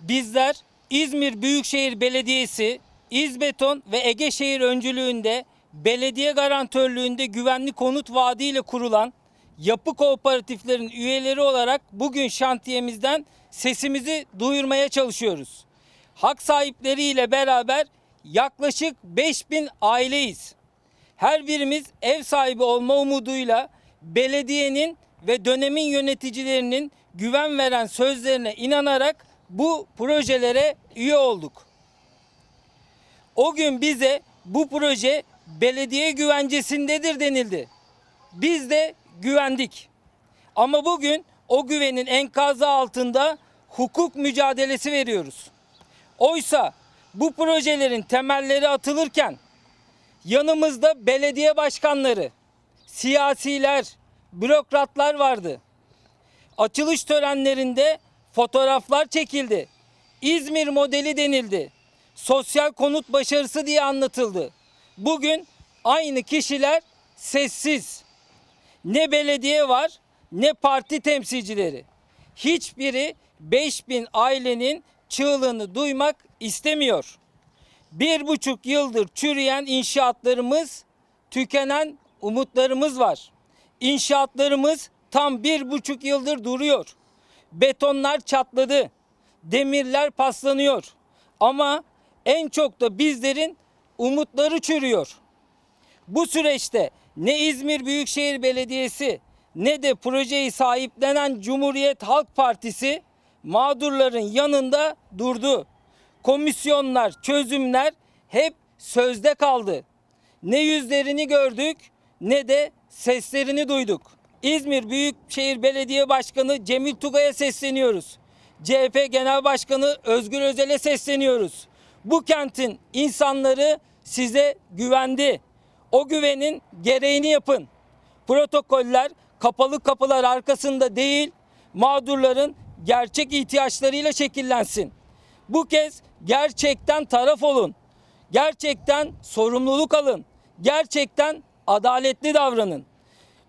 Bizler İzmir Büyükşehir Belediyesi, İzbeton ve Egeşehir öncülüğünde belediye garantörlüğünde güvenli konut vaadiyle kurulan yapı kooperatiflerin üyeleri olarak bugün şantiyemizden sesimizi duyurmaya çalışıyoruz. Hak sahipleriyle beraber yaklaşık 5000 aileyiz. Her birimiz ev sahibi olma umuduyla belediyenin ve dönemin yöneticilerinin güven veren sözlerine inanarak bu projelere üye olduk. O gün bize bu proje belediye güvencesindedir denildi. Biz de güvendik. Ama bugün o güvenin enkazı altında hukuk mücadelesi veriyoruz. Oysa bu projelerin temelleri atılırken yanımızda belediye başkanları, siyasiler, bürokratlar vardı. Açılış törenlerinde fotoğraflar çekildi. İzmir modeli denildi. Sosyal konut başarısı diye anlatıldı. Bugün aynı kişiler sessiz. Ne belediye var ne parti temsilcileri. Hiçbiri 5000 ailenin çığlığını duymak istemiyor. Bir buçuk yıldır çürüyen inşaatlarımız, tükenen umutlarımız var. İnşaatlarımız tam bir buçuk yıldır duruyor. Betonlar çatladı, demirler paslanıyor. Ama en çok da bizlerin umutları çürüyor. Bu süreçte ne İzmir Büyükşehir Belediyesi ne de projeyi sahiplenen Cumhuriyet Halk Partisi mağdurların yanında durdu. Komisyonlar, çözümler hep sözde kaldı. Ne yüzlerini gördük ne de seslerini duyduk. İzmir Büyükşehir Belediye Başkanı Cemil Tugay'a sesleniyoruz. CHP Genel Başkanı Özgür Özel'e sesleniyoruz. Bu kentin insanları size güvendi. O güvenin gereğini yapın. Protokoller kapalı kapılar arkasında değil, mağdurların gerçek ihtiyaçlarıyla şekillensin. Bu kez gerçekten taraf olun. Gerçekten sorumluluk alın. Gerçekten adaletli davranın.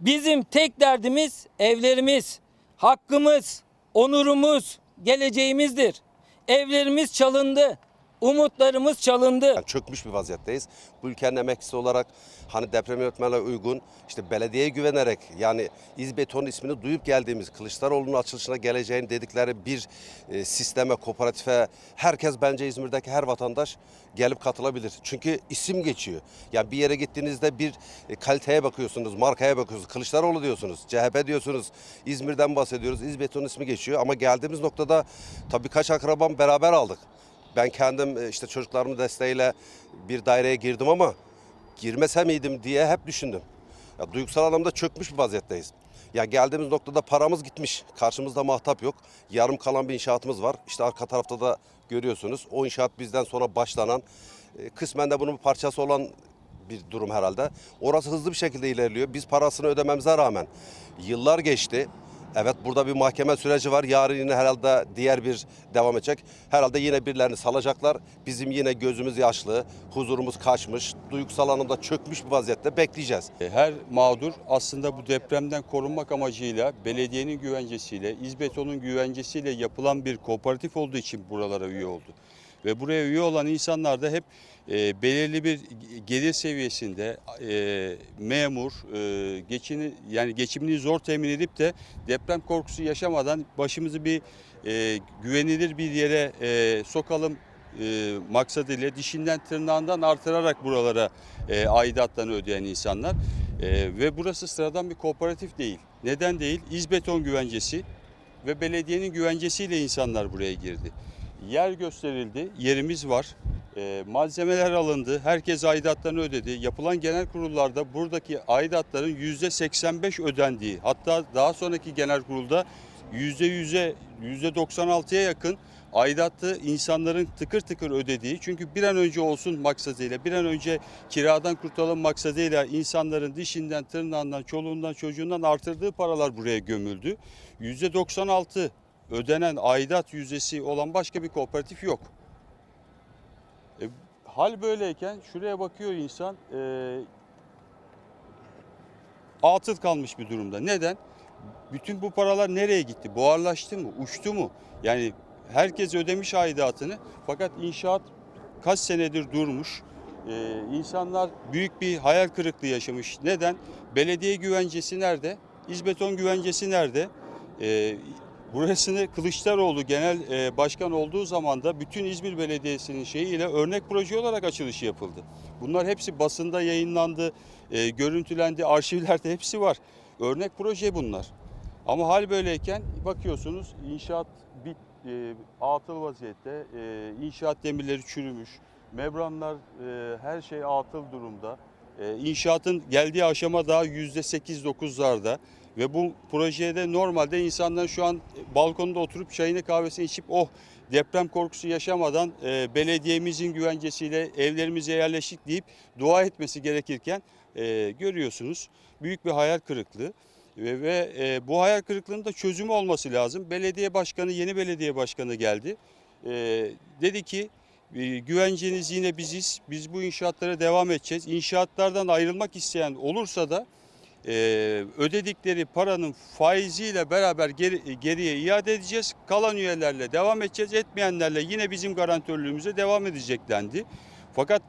Bizim tek derdimiz evlerimiz, hakkımız, onurumuz, geleceğimizdir. Evlerimiz çalındı. Umutlarımız çalındı. Yani çökmüş bir vaziyetteyiz. Bu ülkenin emeklisi olarak hani deprem yönetmenliğe uygun işte belediyeye güvenerek yani İzbeton ismini duyup geldiğimiz Kılıçdaroğlu'nun açılışına geleceğini dedikleri bir e, sisteme, kooperatife herkes bence İzmir'deki her vatandaş gelip katılabilir. Çünkü isim geçiyor. Yani bir yere gittiğinizde bir e, kaliteye bakıyorsunuz, markaya bakıyorsunuz. Kılıçdaroğlu diyorsunuz, CHP diyorsunuz. İzmir'den bahsediyoruz. İzbeton ismi geçiyor ama geldiğimiz noktada tabii kaç akrabam beraber aldık. Ben kendim e, işte çocuklarımın desteğiyle bir daireye girdim ama girmese miydim diye hep düşündüm. Ya, duygusal anlamda çökmüş bir vaziyetteyiz. Ya geldiğimiz noktada paramız gitmiş. Karşımızda mahtap yok. Yarım kalan bir inşaatımız var. İşte arka tarafta da görüyorsunuz. O inşaat bizden sonra başlanan, e, kısmen de bunun bir parçası olan bir durum herhalde. Orası hızlı bir şekilde ilerliyor. Biz parasını ödememize rağmen yıllar geçti. Evet burada bir mahkeme süreci var. Yarın yine herhalde diğer bir devam edecek. Herhalde yine birilerini salacaklar. Bizim yine gözümüz yaşlı, huzurumuz kaçmış, duygusal anlamda çökmüş bir vaziyette bekleyeceğiz. E, Her mağdur aslında bu depremden korunmak amacıyla belediyenin güvencesiyle, İzbeton'un güvencesiyle yapılan bir kooperatif olduğu için buralara üye oldu. Ve buraya üye olan insanlar da hep e, belirli bir gelir seviyesinde e, memur, e, geçini yani geçimini zor temin edip de deprem korkusu yaşamadan başımızı bir e, güvenilir bir yere e, sokalım e, maksadıyla dişinden tırnağından artırarak buralara e, aidatlarını ödeyen insanlar. E, ve burası sıradan bir kooperatif değil. Neden değil? İzbeton güvencesi ve belediyenin güvencesiyle insanlar buraya girdi. Yer gösterildi, yerimiz var. E, malzemeler alındı, herkes aidatlarını ödedi. Yapılan genel kurullarda buradaki aidatların %85 ödendiği, hatta daha sonraki genel kurulda %100'e, %96'ya yakın aidatı insanların tıkır tıkır ödediği çünkü bir an önce olsun maksadıyla bir an önce kiradan kurtulalım maksadıyla insanların dişinden tırnağından çoluğundan çocuğundan artırdığı paralar buraya gömüldü. %96 ödenen aidat yüzdesi olan başka bir kooperatif yok. E, hal böyleyken şuraya bakıyor insan e, atıl kalmış bir durumda. Neden? Bütün bu paralar nereye gitti? Buharlaştı mı? Uçtu mu? Yani Herkes ödemiş aidatını fakat inşaat kaç senedir durmuş. Ee, insanlar büyük bir hayal kırıklığı yaşamış. Neden? Belediye güvencesi nerede? İzbeton güvencesi nerede? Ee, burasını Kılıçdaroğlu genel e, başkan olduğu zaman da bütün İzmir Belediyesi'nin şeyiyle örnek proje olarak açılışı yapıldı. Bunlar hepsi basında yayınlandı, e, görüntülendi, arşivlerde hepsi var. Örnek proje bunlar. Ama hal böyleyken bakıyorsunuz inşaat bit, e, atıl vaziyette, e, inşaat demirleri çürümüş, membranlar e, her şey atıl durumda. E, inşaatın geldiği aşama daha %8-9'larda ve bu projede normalde insanlar şu an balkonda oturup çayını kahvesini içip oh deprem korkusu yaşamadan e, belediyemizin güvencesiyle evlerimize yerleştik deyip dua etmesi gerekirken e, görüyorsunuz büyük bir hayal kırıklığı. Ve, ve e, bu hayal kırıklığının da çözümü olması lazım. Belediye başkanı, yeni belediye başkanı geldi. E, dedi ki e, güvenceniz yine biziz. Biz bu inşaatlara devam edeceğiz. İnşaatlardan ayrılmak isteyen olursa da e, ödedikleri paranın faiziyle beraber geri- geriye iade edeceğiz. Kalan üyelerle devam edeceğiz. Etmeyenlerle yine bizim garantörlüğümüze devam edecek dendi. Fakat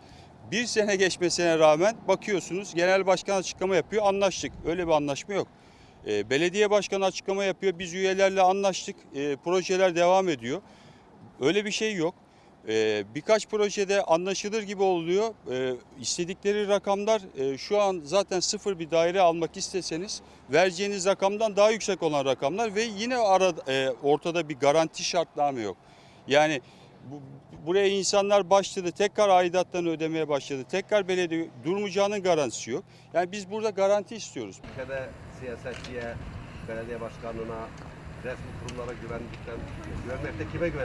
bir sene geçmesine rağmen bakıyorsunuz genel başkan açıklama yapıyor anlaştık. Öyle bir anlaşma yok. E, belediye başkanı açıklama yapıyor biz üyelerle anlaştık e, projeler devam ediyor. Öyle bir şey yok. E, birkaç projede anlaşılır gibi oluyor. E, istedikleri rakamlar e, şu an zaten sıfır bir daire almak isteseniz vereceğiniz rakamdan daha yüksek olan rakamlar ve yine ara, e, ortada bir garanti şartname yok. Yani bu, buraya insanlar başladı tekrar aidatlarını ödemeye başladı. Tekrar belediye durmayacağının garantisi yok. Yani biz burada garanti istiyoruz. Ülkede siyasetçiye, belediye başkanına, resmi kurumlara güvendikten güvenmekte kime güven?